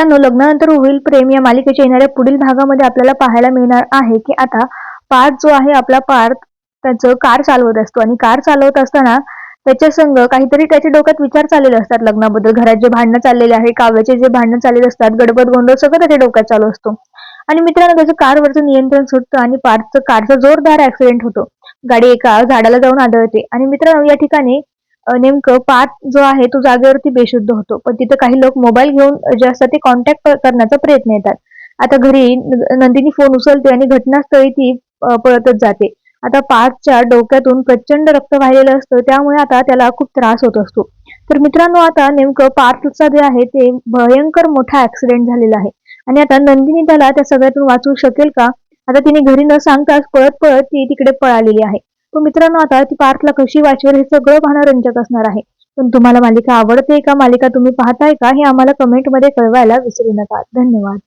मित्रांनो लग्नानंतर होईल प्रेम. या मालिकेच्या येणाऱ्या पुढील भागामध्ये आपल्याला पाहायला मिळणार आहे की आता पार्थ जो आहे आपला पार्थ त्याचं कार चालवत असतो. आणि कार चालवत असताना त्याच्या संग काहीतरी त्याच्या डोक्यात विचार चाललेले असतात लग्नाबद्दल. घरात जे भांडणं चाललेले आहे काव्याचे जे भांडणं चाललेले असतात गडबड गोंधळ सगळं त्याच्या डोक्यात चालू असतो. आणि मित्रांनो त्याचं कारवरचं नियंत्रण सुटतं आणि पार्थचं कारचा जोरदार ऍक्सिडेंट होतो. गाडी एका झाडाला जाऊन आदळते. आणि मित्रांनो या ठिकाणी नेमकं पाठ जो आहे तो जागेवरती बेशुद्ध होतो. पण तिथे काही लोक मोबाईल घेऊन जे असतात ते कॉन्टॅक्ट करण्याचा प्रयत्न येतात. आता घरी नंदिनी फोन उचलते आणि घटनास्थळी ती पळतच जाते. आता पाठच्या डोक्यातून प्रचंड रक्त वाहिलेलं असतं. त्यामुळे आता त्याला खूप त्रास होत असतो. तर मित्रांनो आता नेमकं पार्थचा जे आहे ते भयंकर मोठा ऍक्सिडेंट झालेला आहे. आणि आता नंदिनी त्याला त्या सगळ्यातून वाचवू शकेल का? आता तिने घरी न सांगताच पळत पळत ती तिकडे पळालेली आहे. तो मित्रांनो आता ती पार्थला कशी वाचवेल हे सगळं पाहणं रंजक असणार आहे. पण तुम्हाला मालिका आवडते का? मालिका तुम्ही पाहताय का? हे आम्हाला कमेंटमध्ये कळवायला विसरू नका. धन्यवाद.